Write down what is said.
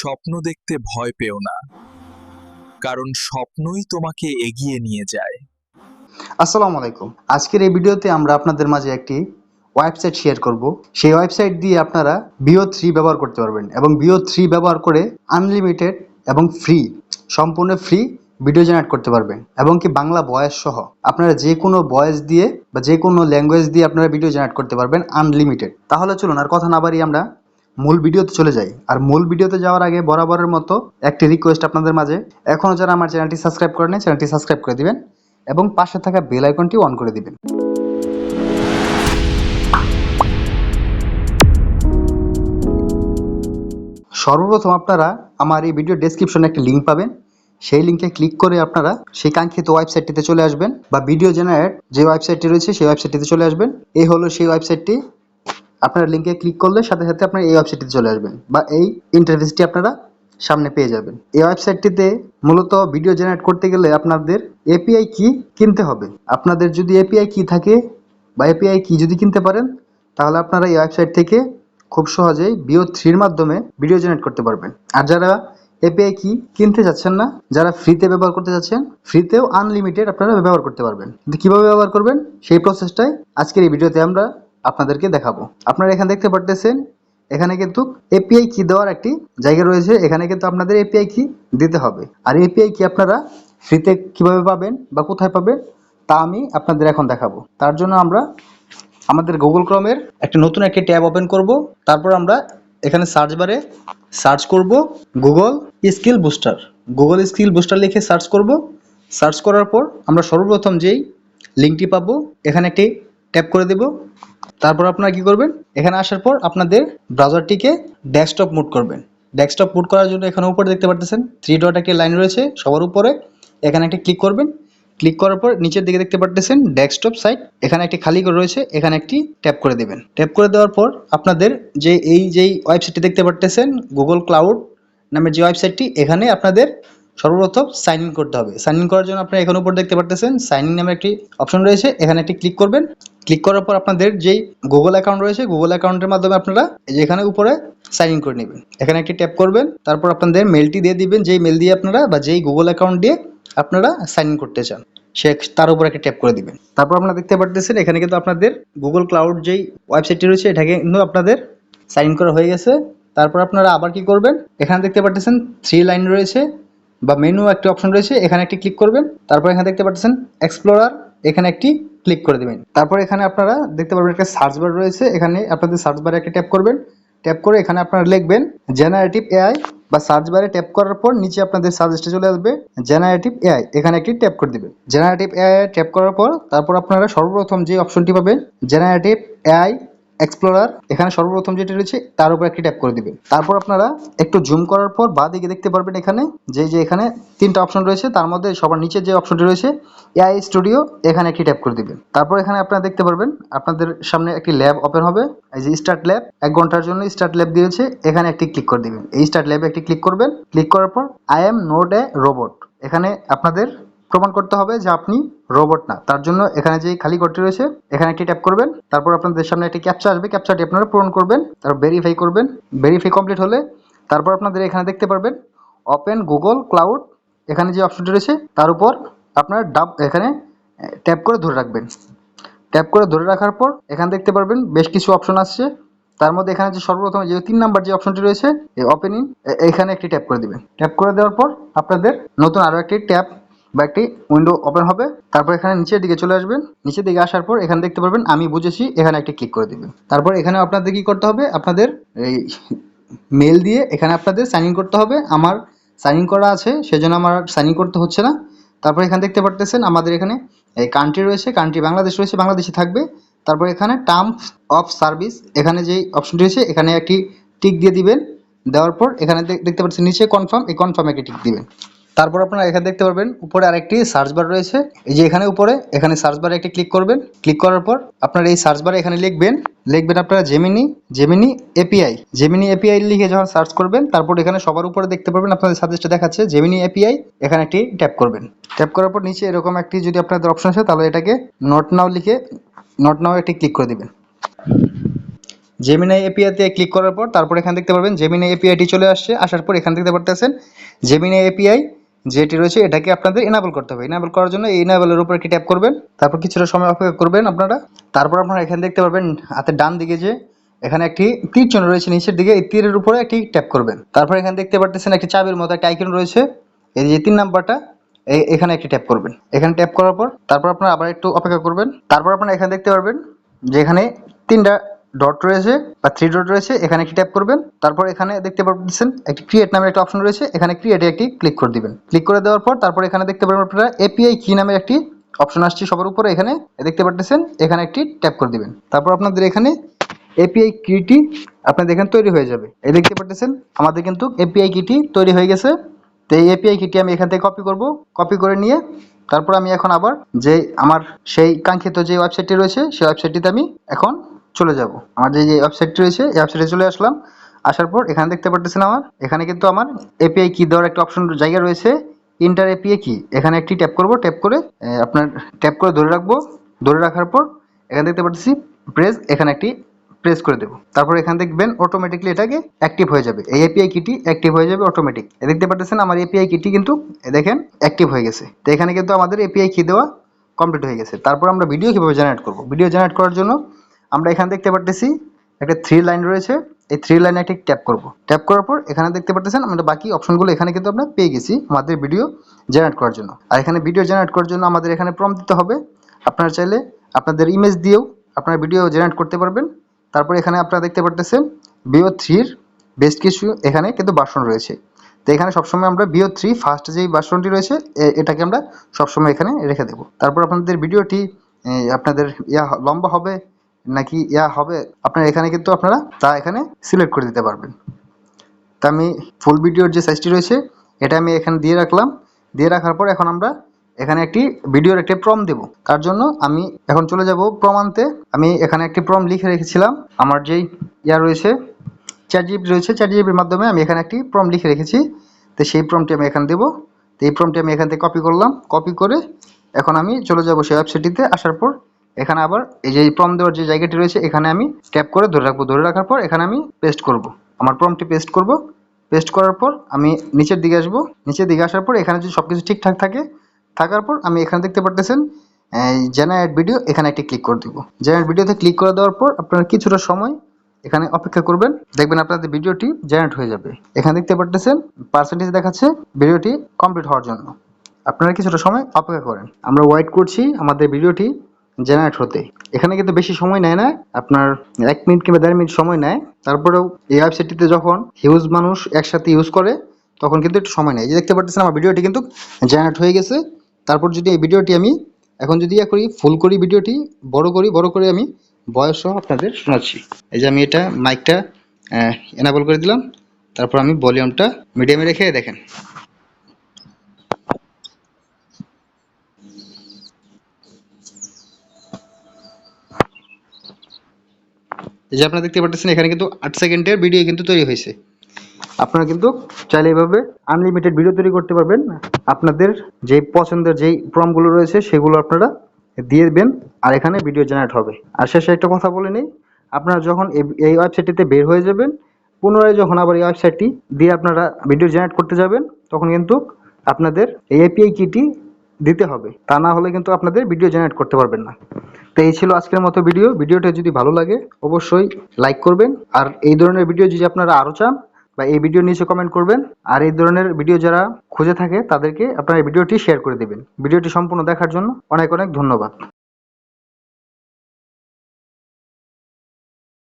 স্বপ্ন দেখতে ভয় পেও না। কারণ স্বপ্নই তোমাকে এগিয়ে নিয়ে যায়। আসসালামু আলাইকুম। আজকের এই ভিডিওতে আমরা আপনাদের মাঝে একটি ওয়েবসাইট শেয়ার করব। সেই ওয়েবসাইট দিয়ে আপনারা বিও থ্রি ব্যবহার করতে পারবেন এবং বিও থ্রি ব্যবহার করে আনলিমিটেড এবং ফ্রি সম্পূর্ণ ফ্রি ভিডিও জেনারেট করতে পারবেন এবং কি বাংলা ভয়েস সহ আপনারা যে কোনো ভয়েস দিয়ে বা যে কোনো ল্যাঙ্গুয়েজ দিয়ে আপনারা ভিডিও জেনারেট করতে পারবেন আনলিমিটেড তাহলে চলুন আর কথা না বাড়িয়ে আমরা মূল ভিডিওতে চলে যাই। আর মূল ভিডিওতে যাওয়ার আগে বরাবরের মতো একটি রিকোয়েস্ট আপনাদের মাঝে। এখনও যারা আমার চ্যানেলটি সাবস্ক্রাইব করেন চ্যানেলটি সাবস্ক্রাইব করে দিবেন এবং পাশে থাকা বেল আইকনটি অন করে দিবেন। সর্বপ্রথম আপনারা আমার এই ভিডিও ডেসক্রিপশনে একটি লিঙ্ক পাবেন। সেই লিঙ্কে ক্লিক করে আপনারা সেই কাঙ্ক্ষিত ওয়েবসাইটটিতে চলে আসবেন বা ভিডিও জেনারেট যে ওয়েবসাইটটি রয়েছে সেই ওয়েবসাইটটিতে চলে আসবেন। এই হলো সেই ওয়েবসাইটটি আপনারা লিঙ্কে ক্লিক করলে সাথে সাথে আপনার এই ওয়েবসাইটটিতে চলে আসবেন বা এই ইন্টারফেসটি আপনারা সামনে পেয়ে যাবেন। এই ওয়েবসাইটটিতে মূলত ভিডিও জেনারেট করতে গেলে আপনাদের এপিআই কি কিনতে হবে। আপনাদের যদি এপিআই কি থাকে বা এপিআই কি যদি কিনতে পারেন, তাহলে আপনারা এই ওয়েবসাইট থেকে খুব সহজেই বিও থ্রির মাধ্যমে ভিডিও জেনারেট করতে পারবেন। আর যারা এপিআই কি কিনতে যাচ্ছেন না, যারা ফ্রিতে ব্যবহার করতে যাচ্ছেন ফ্রিতেও আনলিমিটেড আপনারা ব্যবহার করতে পারবেন। কিন্তু কীভাবে ব্যবহার করবেন? সেই প্রসেসটাই আজকের এই ভিডিওতে আমরা আপনাদেরকে দেখাবো। আপনারা এখানে দেখতে পারতেছেন, এখানে কিন্তু এপিআই কি দেওয়ার একটি জায়গা রয়েছে। এখানে কিন্তু আপনাদের এপিআই কি দিতে হবে। আর এপিআই কি আপনারা ফ্রিতে কীভাবে পাবেন বা কোথায় পাবেন, তা আমি আপনাদের এখন দেখাবো। তার জন্য আমরা আমাদের গুগল ক্রমের একটা নতুন একটি ট্যাব ওপেন করব। তারপর আমরা এখানে সার্চ বারে সার্চ করব Google skill booster Google skill booster লিখে সার্চ করব। সার্চ করার পর আমরা সর্বপ্রথম যেই লিঙ্কটি পাবো, এখানে একটি ট্যাপ করে দেব। তারপর আপনারা কি করবেন? এখানে আসার পর আপনাদের ব্রাউজারটিকে ডেস্কটপ মুড করবেন। ডেস্কটপ মুড করার জন্য এখানে উপরে দেখতে পারতেছেন থ্রি ডট একটি লাইন রয়েছে সবার উপরে। এখানে একটি ক্লিক করবেন। ক্লিক করার পর নিচের দিকে দেখতে পারতেছেন ডেস্কটপ সাইট এখানে একটি খালি করে রয়েছে। এখানে একটি ট্যাপ করে দেবেন। ট্যাপ করে দেওয়ার পর আপনাদের যে এই যেই ওয়েবসাইটটি দেখতে পারতেছেন গুগল ক্লাউড নামের যে ওয়েবসাইটটি এখানে আপনাদের সর্বপ্রথম সাইন ইন করতে হবে। সাইন ইন করার জন্য আপনারা এখানে উপর দেখতে পারতেছেন সাইন ইন নামে একটি অপশন রয়েছে। এখানে একটি ক্লিক করবেন। ক্লিক করার পর আপনাদের যেই গুগল অ্যাকাউন্ট রয়েছে গুগল অ্যাকাউন্টের মাধ্যমে আপনারা এই যে এখানে উপরে সাইন ইন করে নেবেন। এখানে একটি ট্যাপ করবেন, তারপর আপনাদের মেলটি দিয়ে দিবেন, যেই মেল দিয়ে আপনারা বা যেই গুগল অ্যাকাউন্ট দিয়ে আপনারা সাইন ইন করতে চান, সে তার উপর একটা ট্যাপ করে দিবেন। তারপর আপনারা দেখতে পারতেছেন, এখানে কিন্তু আপনাদের গুগল ক্লাউড যেই ওয়েবসাইটটি রয়েছে, এটাকে কিন্তু আপনাদের সাইন ইন করা হয়ে গেছে। তারপর আপনারা আবার কি করবেন, এখানে দেখতে পারতেছেন থ্রি লাইন রয়েছে। বা মেনু একটি অপশন রয়েছে, এখানে একটি ক্লিক করবেন, তারপর এখানে দেখতে পাচ্ছেন এক্সপ্লোরার এখানে একটি ক্লিক করে দেবেন। তারপর এখানে আপনারা দেখতে পারবেন একটা সার্চ বার রয়েছে, এখানে আপনাদের সার্চ বারে একটা ট্যাপ করবেন। ট্যাপ করে এখানে আপনারা লিখবেন জেনারেটিভ এআই বা সার্চ বারে ট্যাপ করার পর নিচে আপনাদের সাজেস্টে চলে আসবে জেনারেটিভ এআই এখানে একটি ট্যাপ করে দিবেন। জেনারেটিভ এআই ট্যাপ করার পর তারপর আপনারা সর্বপ্রথম যে অপশনটি পাবেন জেনারেটিভ এআই এক্সপ্লোরার এখানে সর্বপ্রথম যেটি রয়েছে, তার উপর একটি ট্যাপ করে দিবেন। তারপর আপনারা একটু জুম করার পর বা দিকে দেখতে পারবেন এখানে, যে যে এখানে তিনটা অপশন রয়েছে, তার মধ্যে সবার নিচে যে অপশনটি রয়েছে এআই স্টুডিও এখানে একটি ট্যাপ করে দিবেন। তারপর এখানে আপনারা দেখতে পারবেন, আপনাদের সামনে একটি ল্যাব ওপেন হবে, এই যে স্টার্ট ল্যাব এক ঘণ্টার জন্য স্টার্ট ল্যাব দিয়েছে, এখানে একটি ক্লিক করে দিবেন। এই স্টার্ট ল্যাবে একটি ক্লিক করবেন ক্লিক করার পর I am not a robot এখানে আপনাদের প্রমাণ করতে হবে যে আপনি রোবট না। তার জন্য এখানে যে খালি ঘরটি রয়েছে, এখানে একটি ট্যাপ করবেন। তারপর আপনাদের সামনে একটি ক্যাপচা আসবে। ক্যাপচাটি আপনারা পূরণ করবেন, তারপর ভেরিফাই করবেন। ভেরিফাই কমপ্লিট হলে তারপর আপনাদের এখানে দেখতে পারবেন ওপেন গুগল ক্লাউড এখানে যে অপশনটি রয়েছে, তার উপর আপনারা ডাব এখানে ট্যাপ করে ধরে রাখবেন। ট্যাপ করে ধরে রাখার পর এখানে দেখতে পারবেন, বেশ কিছু অপশন আসছে। তার মধ্যে এখানে যে সর্বপ্রথম যে তিন নাম্বার যে অপশনটি রয়েছে, এই ওপেনিং এখানে একটি ট্যাপ করে দিবেন। ট্যাপ করে দেওয়ার পর আপনাদের নতুন আরও একটি ট্যাব বা একটি উইন্ডো ওপেন হবে। তারপর এখানে নিচের দিকে চলে আসবেন। নিচের দিকে আসার পর এখানে দেখতে পারবেন, আমি বুঝেছি, এখানে একটি ক্লিক করে দিবেন। তারপর এখানে আপনাদের কি করতে হবে? আপনাদের এই মেল দিয়ে এখানে আপনাদের সাইন ইন করতে হবে। আমার সাইন ইন করা আছে, সেজন্য আমার সাইন ইন করতে হচ্ছে না। তারপর এখানে দেখতে পারতেছেন, আমাদের এখানে এই কান্ট্রি রয়েছে কান্ট্রি বাংলাদেশ রয়েছে, বাংলাদেশে থাকবে। তারপর এখানে টার্মস অফ সার্ভিস এখানে যেই অপশনটি রয়েছে, এখানে একটি টিক দিয়ে দিবেন। দেওয়ার পর এখানে দেখতে পাচ্ছেন নিচে কনফার্ম এই কনফার্মে একটি টিক দিবেন। তারপর আপনারা এখানে দেখতে পারবেন, উপরে আরেকটি সার্চ বার রয়েছে। এই যে এখানে উপরে, এখানে সার্চ বারে একটি ক্লিক করবেন। ক্লিক করার পর আপনারা এই সার্চ বারে এখানে লিখবেন লিখবেন আপনারা Gemini Gemini API Gemini API লিখে যখন সার্চ করবেন, তারপর এখানে সবার উপরে দেখতে পারবেন, আপনাদের সাজেস্টে দেখাচ্ছে জেমিনি এপিআই এখানে একটি ট্যাপ করবেন। ট্যাপ করার পর নিচে এরকম একটি যদি আপনাদের অপশন আছে তাহলে এটাকে নট নাও লিখে নট নাও একটি ক্লিক করে দিবেন। জেমিনাই এপিআইতে ক্লিক করার পর তারপর এখানে দেখতে পারবেন জেমিনাই এপিআইটি চলে আসছে। আসার পর এখানে দেখতে পারতেছেন জেমিনাই এপিআই যেটি রয়েছে, এটাকে আপনাদের এনাবল করতে হবে। এনাবল করার জন্য এই এনাবলের উপর একটি ট্যাপ করবেন, তারপর কিছুটা সময় অপেক্ষা করবেন আপনারা। তারপর আপনারা এখানে দেখতে পারবেন, হাতের ডান দিকে যে এখানে একটি তীর চিহ্ন রয়েছে, নিচের দিকে এই তীরের উপরে একটি ট্যাপ করবেন। তারপর এখানে দেখতে পারতেছেন একটি চাবির মতো একটা আইকন রয়েছে, এই যে তিন নাম্বারটা, এই এখানে একটি ট্যাপ করবেন। এখানে ট্যাপ করার পর তারপর আপনারা আবার একটু অপেক্ষা করবেন। তারপর আপনারা এখানে দেখতে পারবেন যে এখানে তিনটা ডট রয়েছে বা থ্রি ডট রয়েছে, এখানে একটি ট্যাপ করবেন, তারপর এখানে দেখতে পাচ্ছেন একটি ক্রিয়েট নামের একটা অপশন রয়েছে, এখানে ক্রিয়েটে একটি ক্লিক করে দিবেন। ক্লিক করে দেওয়ার পর তারপর এখানে দেখতে পারবেন আপনারা এপিআই কি নামের একটি অপশন আসছে সবার উপরে, এখানে দেখতে পাচ্ছেন এখানে একটি ট্যাপ করে দিবেন। তারপর আপনাদের এখানে এপিআই কিটি আপনাদের এখানে তৈরি হয়ে যাবে। এই দেখতে পাচ্ছেন আমাদের কিন্তু এপিআই কিটি তৈরি হয়ে গেছে। তো এই এপিআই কিটি আমি এখান থেকে কপি করব কপি করে নিয়ে তারপর আমি এখন আবার যে আমার সেই কাঙ্ক্ষিত যে ওয়েবসাইটটি রয়েছে, সেই ওয়েবসাইটটিতে আমি এখন চলে যাব। আমার যে ওয়েবসাইটটি রয়েছে, এই ওয়েবসাইটে চলে আসলাম। আসার পর এখানে দেখতে পাচ্ছেন আমার, এখানে কিন্তু আমার এপিআই কি দেওয়ার একটা অপশন জায়গা রয়েছে ইন্টার এপিআই কি এখানে একটি ট্যাপ করব ট্যাপ করে আপনার ট্যাপ করে ধরে রাখব। ধরে রাখার পর এখানে দেখতে পাচ্ছি প্রেস এখানে একটি প্রেস করে দেবো। তারপর এখানে দেখবেন অটোমেটিকলি এটাকে অ্যাক্টিভ হয়ে যাবে। এই এপিআই কিটি অ্যাক্টিভ হয়ে যাবে অটোমেটিক এ, দেখতে পাচ্ছেন আমার এপিআই কিটি কিন্তু দেখেন অ্যাক্টিভ হয়ে গেছে। তো এখানে কিন্তু আমাদের এপিআই কি দেওয়া কমপ্লিট হয়ে গেছে। তারপর আমরা ভিডিও কীভাবে জেনারেট করব? ভিডিও জেনারেট করার জন্য আমরা এখানে দেখতে পারতেছি একটা থ্রি লাইন রয়েছে। এই থ্রি লাইনে একটি ট্যাপ করব। ট্যাপ করার পর এখানে দেখতে পাচ্ছেন আমরা বাকি অপশনগুলো এখানে কিন্তু আমরা পেয়ে গেছি আমাদের ভিডিও জেনারেট করার জন্য। আর এখানে ভিডিও জেনারেট করার জন্য আমাদের এখানে প্রম দিতে হবে। আপনারা চাইলে আপনাদের ইমেজ দিয়েও আপনারা ভিডিও জেনারেট করতে পারবেন। তারপর এখানে আপনারা দেখতে পারতেছেন বিও থ্রির বেশ কিছু এখানে কিন্তু বাসন রয়েছে। তো এখানে সবসময় আমরা বিও থ্রি ফার্স্ট যেই বাসনটি রয়েছে এটাকে আমরা সবসময় এখানে রেখে দেবো। তারপর আপনাদের ভিডিওটি আপনাদের ইয়া লম্বা হবে নাকি ইয়া হবে? আপনারা এখানে কিন্তু আপনারা তা এখানে সিলেক্ট করে দিতে পারবেন। তা আমি ফুল ভিডিওর যে সাইজটি রয়েছে, এটা আমি এখানে দিয়ে রাখলাম। দিয়ে রাখার পর এখন আমরা এখানে একটি ভিডিওর একটি প্রম দেব। তার জন্য আমি এখন চলে যাব প্রম আনতে আমি এখানে একটি প্রম লিখে রেখেছিলাম। আমার যেই ইয়া রয়েছে চ্যাট জিবি রয়েছে চ্যাট জিবির মাধ্যমে আমি এখানে একটি প্রম লিখে রেখেছি। তো সেই প্রমটি আমি এখানে দেবো। তো এই প্রমটি আমি এখান থেকে কপি করলাম। কপি করে এখন আমি চলে যাব সেই ওয়েবসাইটটিতে আসার পর এখানে আবার এই যে প্রম দেওয়ার যে জায়গাটি রয়েছে, এখানে আমি ট্যাপ করে ধরে রাখব। ধরে রাখার পর এখানে আমি পেস্ট করব। আমার প্রমটি পেস্ট করব। পেস্ট করার পর আমি নিচের দিকে আসব। নিচের দিকে আসার পর এখানে যদি সব কিছু ঠিকঠাক থাকে, থাকার পর আমি এখানে দেখতে পারতেছেন জেনারেট ভিডিও এখানে একটি ক্লিক করে দিব। জেনারেট ভিডিওতে ক্লিক করে দেওয়ার পর আপনারা কিছুটা সময় এখানে অপেক্ষা করবেন। দেখবেন আপনাদের ভিডিওটি জেনারেট হয়ে যাবে। এখানে দেখতে পারতেছেন পার্সেন্টেজ দেখাচ্ছে ভিডিওটি কমপ্লিট হওয়ার জন্য। আপনারা কিছুটা সময় অপেক্ষা করেন। আমরা ওয়েট করছি, আমাদের ভিডিওটি জেনারেট হতে। এখানে কিন্তু বেশি সময় নেয় না, আপনার এক মিনিট কিংবা দেড় মিনিট সময় নেয়। তারপরেও এই ওয়েবসাইটটিতে যখন হিউজ মানুষ একসাথে ইউজ করে, তখন কিন্তু একটু সময় নেয়। যে দেখতে পাচ্ছেন আমার ভিডিওটি কিন্তু জেনারেট হয়ে গেছে। তারপর যদি এই ভিডিওটি আমি এখন যদি ইয়া করি ফুল করি ভিডিওটি বড় করি, বড় করে আমি বয়স আপনাদের শোনাচ্ছি। এই যে আমি এটা মাইকটা এনাবল করে দিলাম। তারপর আমি ভলিউমটা মিডিয়ামে রেখে দেখেন। যে আপনারা দেখতে পাচ্ছেন এখানে কিন্তু আট সেকেন্ডের ভিডিও কিন্তু তৈরি হয়েছে। আপনারা কিন্তু চাইলে এভাবে আনলিমিটেড ভিডিও তৈরি করতে পারবেন। আপনাদের যে পছন্দের যেই প্রমগুলো রয়েছে, সেগুলো আপনারা দিয়ে দেবেন, আর এখানে ভিডিও জেনারেট হবে। আর শেষে একটা কথা বলে নিই, আপনারা যখন এই ওয়েবসাইটটিতে বের হয়ে যাবেন, পুনরায় যখন আবার এই ওয়েবসাইটটি দিয়ে আপনারা ভিডিও জেনারেট করতে যাবেন, তখন কিন্তু আপনাদের এই এপিআই কিটি দিতে হবে। তা না হলে কিন্তু আপনাদের ভিডিও জেনারেট করতে পারবেন না। তো এই ছিল আজকের মতো ভিডিও ভিডিওটা যদি ভালো লাগে, অবশ্যই লাইক করবেন। আর এই ধরনের ভিডিও যদি আপনারা আরও চান, বা এই ভিডিও নিচে কমেন্ট করবেন, আর এই ধরনের ভিডিও যারা খুঁজে থাকে, তাদেরকে আপনারা এই ভিডিওটি শেয়ার করে দেবেন। ভিডিওটি সম্পূর্ণ দেখার জন্য অনেক অনেক ধন্যবাদ।